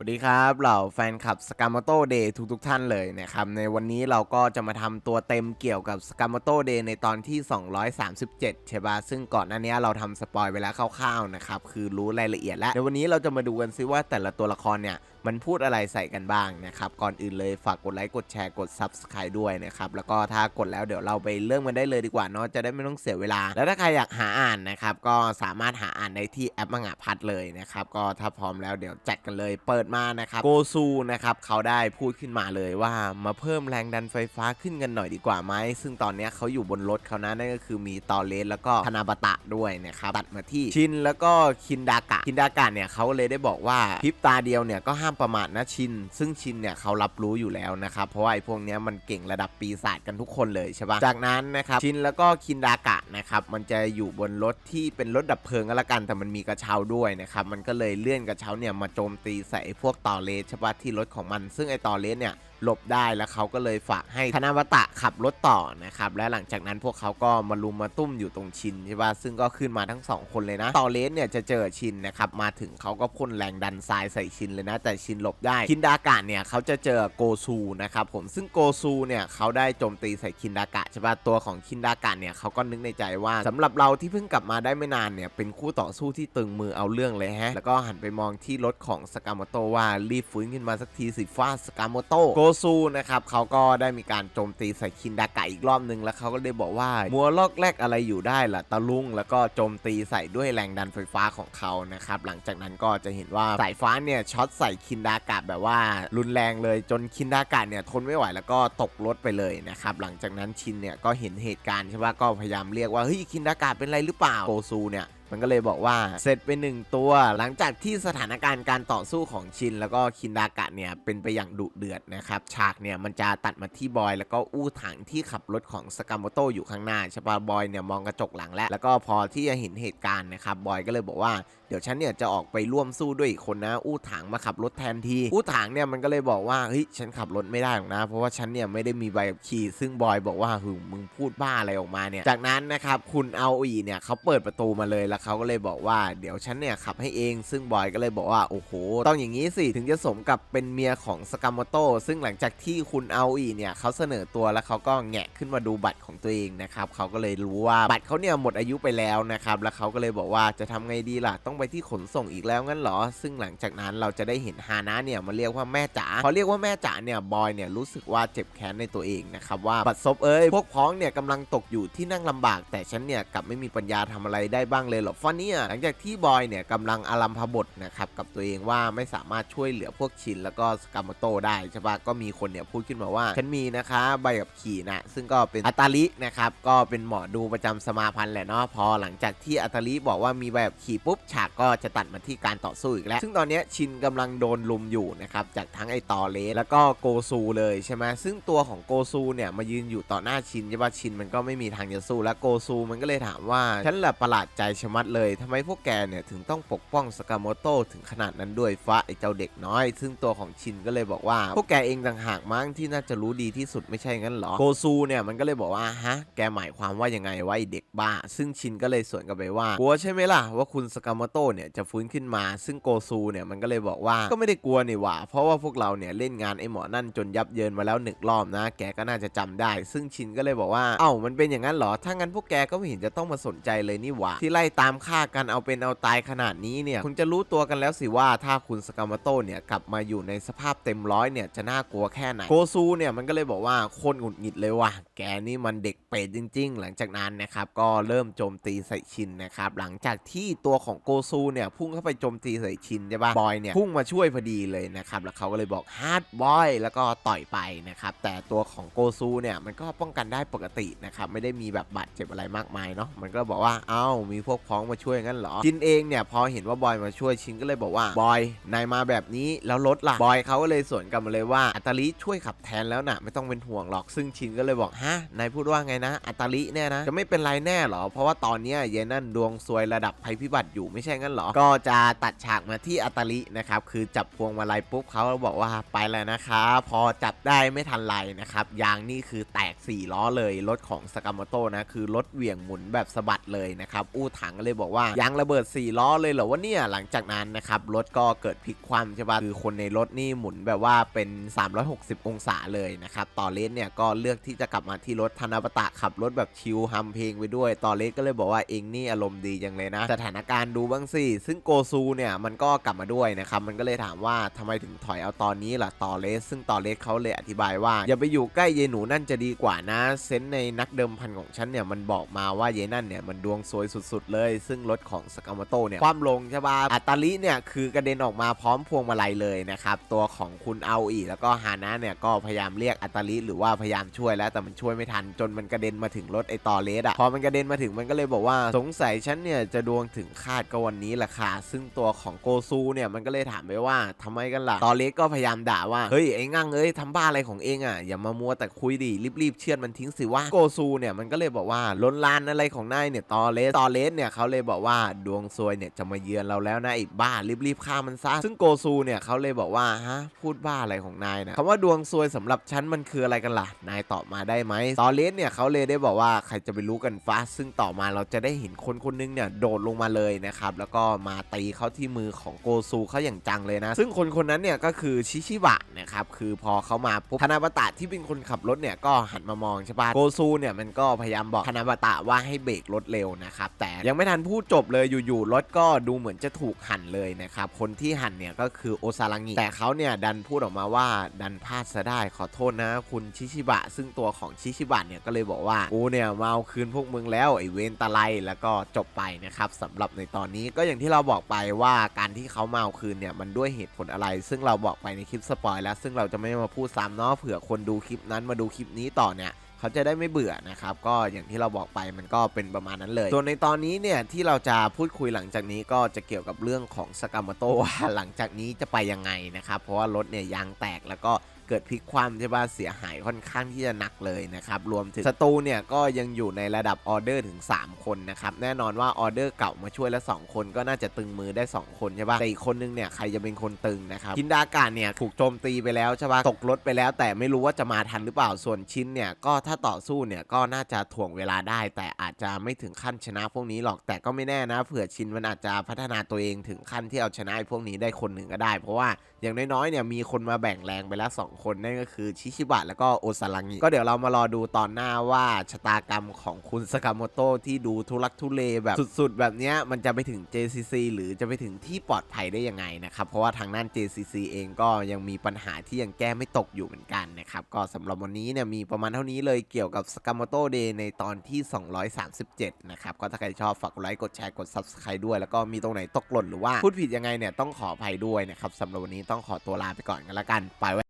สวัสดีครับเหล่าแฟนคลับสกามโตเดย์ทุกๆท่านเลยนะครับ ในวันนี้เราก็จะมาทำตัวเต็มเกี่ยวกับสกามโตเดย์ในตอนที่ 237 ใช่ปะซึ่งก่อนหน้านี้เราทำสปอยไปแล้วคร่าวๆนะครับ คือรู้รายละเอียดแล้ว ในวันนี้เราจะมาดูกันซิว่าแต่ละตัวละครเนี่ย มันพูดอะไรใส่กันบ้างนะครับ ก่อนอื่นเลยฝากกดไลค์กดแชร์กด Subscribe ด้วยนะครับ แล้วก็ถ้ากดแล้วเดี๋ยวเราไปเริ่มกันได้เลยดีกว่าเนาะจะได้ไม่ต้องเสียเวลา แล้วถ้าใครอยากหาอ่านนะครับก็สามารถหาอ่านได้ที่แอปมังงะพัดเลยนะครับก็ถ้าพร้อมแล้วเดี๋ยวจัดกันเลยเปิดมานะครับโกซูนะครับเขาได้พูดขึ้นมาเลยว่ามาเพิ่มแรงดันไฟฟ้าขึ้นกันหน่อยดีกว่าไหมซึ่งตอนนี้เขาอยู่บนรถเขานะนั่นก็คือมีตอเลสแล้วก็ธนาบตะด้วยนะครับตัดมาที่ชินแล้วก็คินดากะคินดากะเนี่ยเขาเลยได้บอกว่าพริบตาเดียวเนี่ยก็ห้ามประมาทนะชิน ซึ่งชินเนี่ยเขารับรู้อยู่แล้วนะครับเพราะว่าไอ้พวกเนี้ยมันเก่งระดับปีศาจกันทุกคนเลยใช่ปะจากนั้นนะครับชินแล้วก็คินดากะนะครับมันจะอยู่บนรถที่เป็นรถดับเพลิงก็แล้วกันแต่มันมีกระเช้าด้วยนะครับมันก็เลยเลื่อนกระเช้าเนี่ยมาโจมตีใส่พวกต่อเลสใช่ปะที่รถของมัน ซึ่งไอต่อเลสเนี่ยหลบได้แล้วเขาก็เลยฝากให้ธนวัตะขับรถต่อนะครับและหลังจากนั้นพวกเขาก็มาลุมมาตุ้มอยู่ตรงชินใช่ป่ะซึ่งก็ขึ้นมาทั้งสองคนเลยนะต่อเลสเนี่ยจะเจอชินนะครับมาถึงเขาก็พ่นแรงดันทรายใส่ชินเลยนะ แต่ชินหลบได้คินดากะเนี่ยเขาจะเจอโกซูนะครับผมซึ่งโกซูเนี่ยเขาได้โจมตีใส่คินดากะใช่ป่ะตัวของคินดากะเนี่ยเขาก็นึกในใจว่าสำหรับเราที่เพิ่งกลับมาได้ไม่นานเนี่ยเป็นคู่ต่อสู้ที่ตึงมือเอาเรื่องเลยฮะแล้วก็หันไปมองที่รถของสกามโตว่ารีบฟื้นขึ้นมาสักทีสิฟ้าสกามโตโกซูนะครับเขาก็ได้มีการโจมตีใส่คินดากะอีกรอบนึงแล้วเขาก็ได้บอกว่ามัวลอกแรกอะไรอยู่ได้ล่ะตะลุงแล้วก็โจมตีใส่ด้วยแรงดันไฟฟ้าของเขานะครับหลังจากนั้นก็จะเห็นว่าสายฟ้าเนี่ยช็อตใส่คินดากะแบบว่ารุนแรงเลยจนคินดากะเนี่ยทนไม่ไหวแล้วก็ตกรถไปเลยนะครับหลังจากนั้นชินเนี่ยก็เห็นเหตุการณ์ใช่ปะก็พยายามเรียกว่าเฮ้ยคินดากะเป็นไรหรือเปล่าโกซูเนี่ย มันก็เลยบอกว่าเสร็จไปหนึ่งตัว หลังจากที่สถานการณ์การต่อสู้ของชิน แล้วก็คินดากะเนี่ยเป็นไปอย่างดุเดือดนะครับฉากเนี่ยมันจะตัดมาที่บอยแล้วก็อู้ถังที่ขับรถของสกามโมโตอยู่ข้างหน้าใช่ปะบอยเนี่ยมองกระจกหลังแล้วแล้วก็พอที่จะเห็นเหตุการณ์นะครับบอยก็เลยบอกว่าเดี๋ยวฉันเนี่ยจะออกไปร่วมสู้ด้วยอีกคนนะ อู้ถังมาขับรถแทนที อู้ถังเนี่ยมันก็เลยบอกว่าเฮ้ยฉันขับรถไม่ได้หรอกนะ เพราะว่าฉันเนี่ยไม่ได้มีใบขับขี่ ซึ่งบอยบอกว่าหึมึงพูดบ้าอะไรออกมาเนี่ย จากนั้นนะครับคุณเอาอีเนี่ยเขาเปิดประตูมาเลยแล้วเขาก็เลยบอกว่าเดี๋ยวฉันเนี่ยขับให้เอง ซึ่งบอยก็เลยบอกว่าโอ้โหต้องอย่างนี้สิถึงจะสมกับเป็นเมียของสกามโมโตซึ่งหลังจากที่คุณเอาอีเนี่ยเขาเสนอตัวแล้วเขาก็แงะขึ้นมาดูบัตรของตัวเองนะครับเขาก็เลยรู้ว่าบัตรเขาเนี่ยหมดอายุไปแล้วนะครับแล้วเขาก็เลยบอกว่าจะทำไงดีล่ะต้องไปที่ขนส่งอีกแล้วงั้นเหรอ ซึ่งหลังจากนั้นเราจะได้เห็นฮานะเนี่ยมาเรียกว่าแม่จ๋าพอเรียกว่าแม่จ๋าเนี่ยบอยเนี่ยรู้สึกว่าเจ็บแค้นในตัวเองนะครับว่าบัตรซบเอ้ยพวกพ้องเนี่ยกำลังตกอยู่ที่นั่งลำบาก แต่ฉันเนี่ยกลับไม่มีปัญญาทำอะไรได้บ้างเลยหรอกฟอนเนียหลังจากที่บอยเนี่ยกำลังอารัมพบทนะครับกับตัวเองว่าไม่สามารถช่วยเหลือพวกชินแล้วก็สกามโตได้ใช่ปะก็มีคนเนี่ยพูดขึ้นมาว่าฉันมีนะคะใบขับขี่นะซึ่งก็เป็นอัตาลินะครับก็เป็นหมอดูประจำสมาพันธ์แหละเนาะพอหลังจากที่อัตาลิบอกว่ามีใบขับขี่ปุ๊บฉากก็จะตัดมาที่การต่อสู้อีกแล้ว ซึ่งตอนนี้ชินกำลังโดนลุมอยู่นะครับจากทั้งไอตอเลสแล้วก็โกซูเลยใช่ไหมซึ่งตัวของโกซูเนี่ยมายืนอยู่ต่อหน้าชินใช่ปะชินมันก็ไม่มีทางจะสู้แล้วโกซูมันก็เลยถามว่าฉันแหละประหลาดใจชะมัดเลยทำไมพวกแกเนี่ยถึงต้องปกป้องสกามโตถึงขนาดนั้นด้วยฟ้าไอเจ้าเด็กน้อย ซึ่งตัวของชินก็เลยบอกว่า พวกแกเองต่างหากมั้งที่น่าจะรู้ดีที่สุดไม่ใช่งั้นเหรอโกซูเนี่ยมันก็เลยบอกว่าฮะแกหมายความว่ายังไงวะไอเด็กบ้า ซึ่งชินก็เลยสวนกลับไปว่ากลัวใช่ไหมล่ะว่าคุณสกามโตเนี่ยจะฟื้นขึ้นมา ซึ่งโกซูเนี่ยมันก็เลยบอกว่าก็ไม่ได้กลัวนี่หว่า เพราะว่าพวกเราเนี่ยเล่นงานไอหมอนั่นจนยับเยินมาแล้วหนึ่งรอบนะ แกก็น่าจะจำได้ ซึ่งชินก็เลยบอกว่าเอ้ามันเป็นอย่างนั้นหรอถ้างั้นพวกแกก็ไม่เห็นจะต้องมาสนใจเลยนี่หว่าที่ไล่ตามฆ่ากันเอาเป็นเอาตายขนาดนี้เนี่ยคุณจะรู้ตัวกันแล้วสิว่าถ้าคุณสกามโตเนี่ยกลับมาอยู่ในสภาพเต็มร้อยเนี่ยจะน่ากลัวแค่ไหนโกซูเนี่ยมันก็เลยบอกว่าโคนหงุดหงิดเลยว่ะแกนี่มันเด็กเป็ดจริง ๆ หลังจากนั้นนะครับก็เริ่มโจมตีใส่ชินนะครับหลังจากที่ตัวของโกซูเนี่ยพุ่งเข้าไปโจมตีใส่ชินใช่ปะบอยเนี่ยพุ่งมาช่วยพอดีเลยนะครับแล้วเขาก็เลยบอกฮาร์ดบอยแล้วก็ต่อยไปนะครับแต่ตัวของโกซูเนี่ยมันก็ป้องกันได้ปกตินะครับไม่ได้มีแบบบาดเจ็บอะไรมากมายเนาะมันก็บอกว่าเอ้ามีพวกพ้องมาช่วยงั้นเหรอชินเองเนี่ยพอเห็นว่าบอยมาช่วยชินก็เลยบอกว่าบอยนายมาแบบนี้แล้วรถล่ะบอยเขาก็เลยสวนกลับมาเลยว่าอัตาลิช่วยขับแทนแล้วนะไม่ต้องเป็นห่วงหรอกซึ่งชินก็เลยบอกฮะนายพูดว่าไงนะ อัตาลิเนี่ยนะจะไม่เป็นไรแน่หรอ เพราะว่าตอนเนี้ยเยนั่นดวงซวยระดับภัยพิบัติอยู่ไม่ใช่งั้นหรอ ก็จะตัดฉากมาที่อัตาลินะครับคือจับพวงมาลัยปุ๊บเขาบอกว่าไปแล้วนะคะพอจับได้ไม่ทันไรนะครับยางนี่คือแตก4ล้อเลยรถของสกามโตนะคือรถเหวี่ยงหมุนแบบสะบัดเลยนะครับอู้ถังก็เลยบอกว่ายางระเบิด 4 ล้อเลยเหรอวะเนี่ยหลังจากนั้นนะครับรถก็เกิดพลิกคว่ำใช่ปะคือคนในรถนี่หมุนแบบว่าเป็น 360 องศาเลยนะครับตอเลสเนี่ยก็เลือกที่จะกลับมาที่รถธนาปตะขับรถแบบชิลฮัมเพลงไปด้วยตอเลสก็เลยบอกว่าเองนี่อารมณ์ดีจังเลยนะ สถานการณ์ดูบ้างสิซึ่งโกซูเนี่ยมันก็กลับมาด้วยนะครับมันก็เลยถามว่าทำไมถึงถอยเอาตอนนี้ล่ะตอเลส ซึ่งตอเลสเขาเลยอธิบายว่า อย่าไปอยู่ใกล้เยหนูนั่นจะดีกว่านะเซนในนักเดิมพันของฉันเนี่ยมันบอกมาว่าเยนั่นเนี่ยมันดวงซวยสุด ๆ เลยซึ่งรถของสกามโตเนี่ยคว่ำลงใช่ปะอัตตาลิเนี่ยคือกระเด็นออกมาพร้อมพวงมาลัยเลยนะครับ ตัวของคุณเอาอีแล้วก็ฮานะเนี่ยก็พยายามเรียกอัตตาลิหรือว่าพยายามช่วยแล้วแต่มันช่วยไม่ทันจนมันกระเด็นมาถึงรถไอตอเลสอะพอมันกระเด็นมาถึงมันก็เลยบอกว่าสงสัยฉันเนี่ยจะดวงถึงคาดก็วันนี้แหละค่ะซึ่งตัวของโกซูเนี่ยมันก็เลยถามไปว่าทำไมกันล่ะตอเลสก็พยายามด่าว่าเฮ้ยไอ้งั่งเอ้ยทำบ้าอะไรของเองอะอย่ามามัวแต่คุยดิรีบๆเชือดมันทิ้งสิว่าโกซูเนี่ยมันก็เลยบอกว่าล้นลานอะไรของนายเนี่ยตอเลสตอเลสเนี่ยเขาเลยบอกว่าดวงซวยเนี่ยจะมาเยือนเราแล้วนะไอ้บ้ารีบๆฆ่ามันซะซึ่งโกซูเนี่ยเขาเลยบอกว่าฮะพูดบ้าอะไรของนายนะคำว่าดวงซวยสำหรับฉันมันคืออะไรกันล่ะนายตอบมาได้ไหมตอเลสเนี่ยเขาเลยได้บอกว่าใครจะไปรู้กันฟ้าซึ่งต่อมาเราจะได้เห็นคนคนนึงเนี่ยโดดลงมาเลยนะครับแล้วก็มาตีเข้าที่มือของโกซูเขาอย่างจังเลยนะ ซึ่งคนคนนั้นเนี่ยก็คือชิชิบะนะครับคือพอเขามาปุ๊บธนาบตะที่เป็นคนขับรถเนี่ยก็หันมามองใช่ปะโกซูเนี่ยมันก็พยายามบอกธนาบตะว่าให้เบรกรถเร็วนะครับแต่ยังไม่ทันพูดจบเลยอยู่ๆรถก็ดูเหมือนจะถูกหั่นเลยนะครับคนที่หั่นเนี่ยก็คือโอซารังิแต่เขาเนี่ยดันพูดออกมาว่าดันพลาดซะได้ขอโทษนะ คุณชิชิบะ ซึ่งตัวของชิชิบะเนี่ยก็เลยบอกว่ากูเนี่ยมาเอาคืนพวกมึงแล้วไอเวนตะไลแล้วก็จบไปนะครับสำหรับในตอนนี้ก็อย่างที่เราบอกไปว่าการที่เขามาเอาคืนเนี่ยมันด้วยเหตุผลอะไร ซึ่งเราบอกไปในคลิปสปอยแล้ว ซึ่งเราจะไม่มาพูดซ้ำเนาะเผื่อคนดูคลิปนั้นมาดูคลิปนี้ต่อเนี่ย เขาจะได้ไม่เบื่อนะครับ ก็อย่างที่เราบอกไปมันก็เป็นประมาณนั้นเลยส่วนในตอนนี้เนี่ยที่เราจะพูดคุยหลังจากนี้ก็จะเกี่ยวกับเรื่องของสกามโตว่าหลังจากนี้จะไปยังไงนะครับ เพราะว่ารถเนี่ยยางแตกแล้วก็ เกิดพลิกคว่ำใช่ป่ะเสียหายค่อนข้างที่จะหนักเลยนะครับรวมถึงศัตรูเนี่ยก็ยังอยู่ในระดับออเดอร์ถึง 3 คนนะครับแน่นอนว่าออเดอร์เก่ามาช่วยแล้ว2คนก็น่าจะตึงมือได้ 2 คนใช่ป่ะแต่อีกคนนึงเนี่ยใครจะเป็นคนตึงนะครับคินดากาเนี่ยถูกโจมตีไปแล้วใช่ป่ะตกรถไปแล้ว แต่ไม่รู้ว่าจะมาทันหรือเปล่าส่วนชิ้นเนี่ยก็ถ้าต่อสู้เนี่ยก็น่าจะถ่วงเวลาได้ แต่อาจจะไม่ถึงขั้นชนะพวกนี้หรอกแต่ก็ไม่แน่นะเผื่อชินมันอาจจะพัฒนาตัวเองถึงขั้นที่เอาชนะพวกนี้ได้คนหนึ่งก็ได้ เพราะว่าอย่างน้อยๆเนี่ยมีคนมาแบ่งแรงไปแล้วสคนนั่นก็คือชิชิบะแล้วก็โอซารังิก็เดี๋ยวเรามารอดูตอนหน้าว่าชะตากรรมของคุณสกามโตะที่ดูทุลักทุเลแบบสุดๆ แบบเนี้ยมันจะไปถึง JCC หรือจะไปถึงที่ปลอดภัยได้ยังไงนะครับ เพราะว่าทางด้าน JCC เองก็ยังมีปัญหาที่ยังแก้ไม่ตกอยู่เหมือนกันนะครับ ก็สำหรับวันนี้เนี่ยมีประมาณเท่านี้เลยเกี่ยวกับสกามโตเดย์ในตอนที่ 237 นะครับ ก็ถ้าใครชอบฝากกดไลค์กดแชร์กด Subscribe ด้วย แล้วก็มีตรงไหนตกหล่นหรือว่าพูดผิดยังไงเนี่ยต้องขออภัยด้วยนะครับสำหรับวันนี้ต้องขอตัวลาไปก่อนกันละกันไปไว้